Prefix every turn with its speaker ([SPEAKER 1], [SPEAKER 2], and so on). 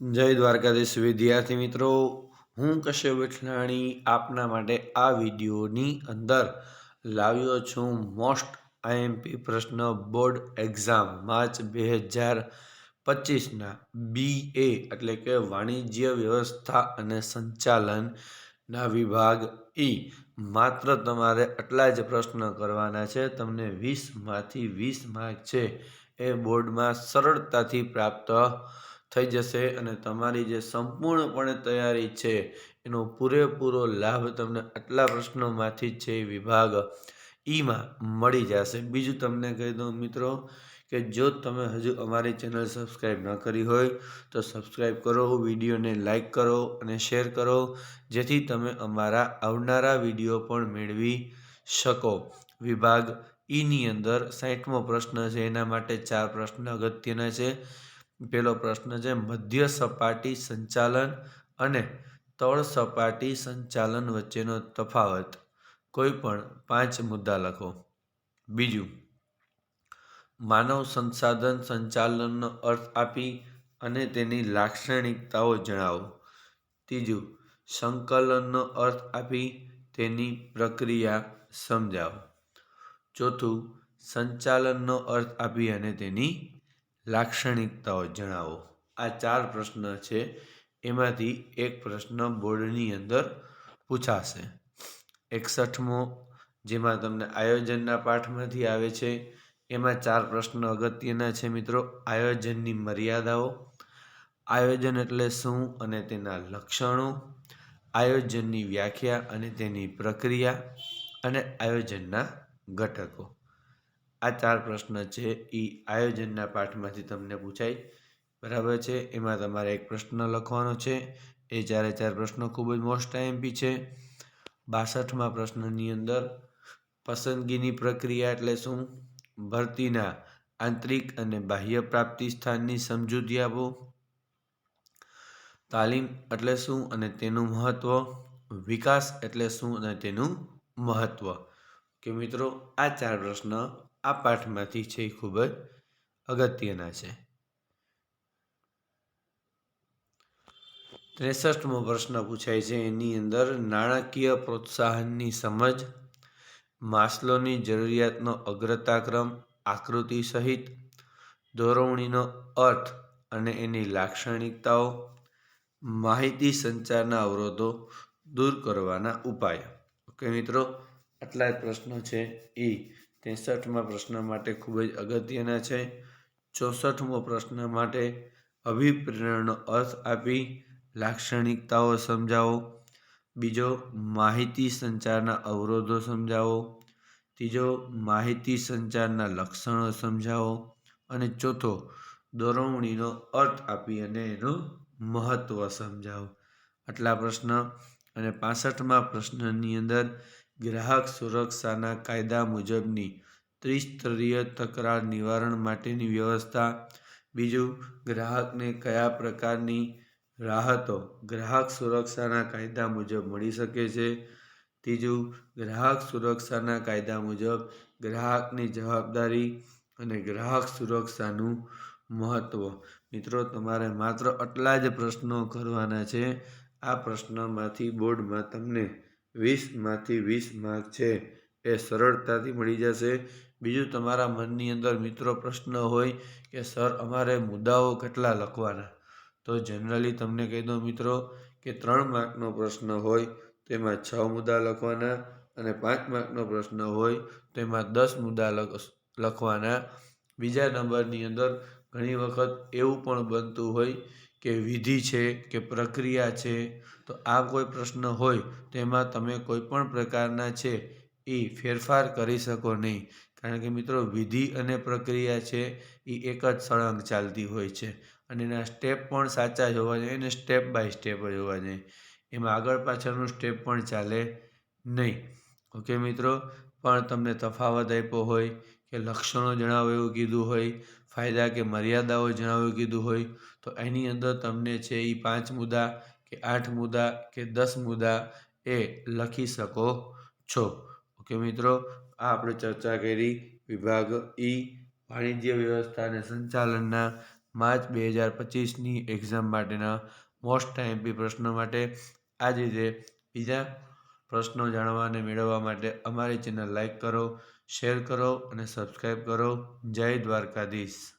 [SPEAKER 1] જય દ્વારકાધીશ વિદ્યાર્થી મિત્રો. હું કશ્યપ વિઠલાણી આપના માટે આ વિડીયોની અંદર લાવ્યો છું મોસ્ટ આઈએમપી પ્રશ્ન બોર્ડ એક્ઝામ માર્ચ બે હજાર પચીસના બી એ એટલે કે વાણિજ્ય વ્યવસ્થા અને સંચાલનના વિભાગ ઈ. માત્ર તમારે આટલા જ પ્રશ્ન કરવાના છે. તમને વીસમાંથી વીસ માર્ક છે. એ બોર્ડમાં સરળતાથી પ્રાપ્ત થઈ જશે અને તમારી જે સંપૂર્ણપણે તૈયારી છે, એનો પૂરેપૂરો લાભ તમને આટલા પ્રશ્નોમાંથી જ છે વિભાગ ઈમાં મળી જશે. બીજું તમને કહી દઉં મિત્રો કે જો તમે હજુ અમારી ચેનલ સબસ્ક્રાઈબ ન કરી હોય, તો સબસ્ક્રાઈબ કરો, વિડીયોને લાઈક કરો અને શેર કરો, જેથી તમે અમારા આવનારા વીડિયો પણ મેળવી શકો. વિભાગ ઈની અંદર સાઠમો પ્રશ્ન છે, એના માટે ચાર પ્રશ્ન અગત્યના છે. પહેલો પ્રશ્ન છે, મધ્ય સપાટી સંચાલન અને તળ સપાટી સંચાલન વચ્ચેનો તફાવત. કોઈ પણ પાંચ મુદ્દા લખો. બીજું, માનવ સંસાધન સંચાલનનો અર્થ આપી અને તેની લાક્ષણિકતાઓ જણાવો. ત્રીજું, સંકલનનો અર્થ આપી તેની પ્રક્રિયા સમજાવો. ચોથું, સંચાલનનો અર્થ આપી અને તેની લાક્ષણિકતાઓ જણાવો. આ ચાર પ્રશ્ન છે, એમાંથી એક પ્રશ્ન બોર્ડની અંદર પૂછાશે. એકસઠમો, જેમાં તમને આયોજનના પાઠમાંથી આવે છે, એમાં ચાર પ્રશ્ન અગત્યના છે મિત્રો. આયોજનની મર્યાદાઓ, આયોજન એટલે શું અને તેના લક્ષણો, આયોજનની વ્યાખ્યા અને તેની પ્રક્રિયા, અને આયોજનના ઘટકો. આ ચાર પ્રશ્ન છે. એ આયોજનના પાઠમાંથી તમને પૂછાય. બરાબર છે? એમાં તમારે એક પ્રશ્ન લખવાનો છે. એ ચારે ચાર પ્રશ્નો ખૂબ જ મોસ્ટ આઈએમપી છે. બાસઠમાં પ્રશ્નની અંદર પસંદગીની પ્રક્રિયા એટલે શું? ભરતીના આંતરિક અને બાહ્ય પ્રાપ્તિ સ્થાનની સમજૂતી આપો. તાલીમ એટલે શું અને તેનું મહત્ત્વ વિકાસ એટલે શું અને તેનું મહત્ત્વ કે મિત્રો, આ ચાર પ્રશ્ન આ પાઠમાંથી છે એ ખૂબ જ અગત્યના છે. ત્રેસઠમો પ્રશ્ન પૂછાય છે. એની અંદર નાણાકીય પ્રોત્સાહનની સમજ, માસ્લોની જરૂરિયાતનો અગ્રતાક્રમ, આકૃતિ સહિત દોરવણીનો અર્થ અને એની લાક્ષણિકતાઓ, માહિતી સંચારના અવરોધો દૂર કરવાના ઉપાય. ઓકે મિત્રો, આટલા જ પ્રશ્નો છે. એ ત્રેસઠમાં પ્રશ્ન માટે ખૂબ જ અગત્યના છે. ચોસઠમો પ્રશ્ન માટે અભિપ્રેરણનો અર્થ આપી લાક્ષણિકતાઓ સમજાવો. બીજો, માહિતી સંચારના અવરોધો સમજાવો. ત્રીજો, માહિતી સંચારના લક્ષણો સમજાવો. અને ચોથો, દોરવણીનો અર્થ આપી અને એનું મહત્ત્વ સમજાવો. આટલા પ્રશ્ન અને પાસઠમાં પ્રશ્નની અંદર ગ્રાહક સુરક્ષાના કાયદા મુજબની ત્રિસ્તરીય તકરાર નિવારણ માટેની વ્યવસ્થા. બીજું, ગ્રાહકને કયા પ્રકારની રાહતો ગ્રાહક સુરક્ષાના કાયદા મુજબ મળી શકે છે? ત્રીજું, ગ્રાહક સુરક્ષાના કાયદા મુજબ ગ્રાહકની જવાબદારી અને ગ્રાહક સુરક્ષાનું મહત્ત્વ મિત્રો, તમારે માત્ર આટલા જ પ્રશ્નો કરવાના છે. આ પ્રશ્નમાંથી બોર્ડમાં તમને વીસમાંથી વીસ માર્ક છે. એ સરળતાથી મળી જશે. બીજું તમારા મનની અંદર મિત્રો પ્રશ્ન હોય કે, સર, અમારે મુદ્દાઓ કેટલા લખવાના? તો જનરલી તમને કહી દઉં મિત્રો કે, ત્રણ માર્કનો પ્રશ્ન હોય તો એમાં છ મુદ્દા લખવાના અને પાંચ માર્કનો પ્રશ્ન હોય તો એમાં દસ મુદ્દા લખવાના. બીજા નંબરની અંદર ઘણી વખત એવું પણ બનતું હોય કે વિધિ છે, કે પ્રક્રિયા છે, તો આ કોઈ પ્રશ્ન હોય તો એમાં તમે કોઈ પણ પ્રકારના છે, એ ફેરફાર કરી શકો નહીં. કારણ કે મિત્રો, વિધિ અને પ્રક્રિયા છે, એ એક જ સળંગ ચાલતી હોય છે. અને એના સ્ટેપ પણ સાચા જ હોવા જોઈએ અને સ્ટેપ બાય સ્ટેપ જ હોવા જોઈએ. એમાં આગળ પાછળનું સ્ટેપ પણ ચાલે નહીં. ઓકે મિત્રો? પણ તમને તફાવત આપ્યો હોય, કે લક્ષણો જણાવો એવું કીધું હોય ફાયદા કે મર્યાદાઓ જણાવી કીધું હોય, તો એની અંદર તમને છે એ પાંચ મુદ્દા કે આઠ મુદ્દા કે દસ મુદ્દા એ લખી શકો છો. ઓકે મિત્રો, આ આપણે ચર્ચા કરી વિભાગ ઈ વાણિજ્ય વ્યવસ્થા અને સંચાલનના માર્ચ બે હજાર પચીસની એક્ઝામ માટેના મોસ્ટ ટાઈમપી પ્રશ્નો માટે. આ જ રીતે બીજા પ્રશ્નો જાણવા અને મેળવવા માટે અમારી ચેનલ લાઈક કરો, શેર કરો અને સબસ્ક્રાઈબ કરો. જય દ્વારકાધીશ.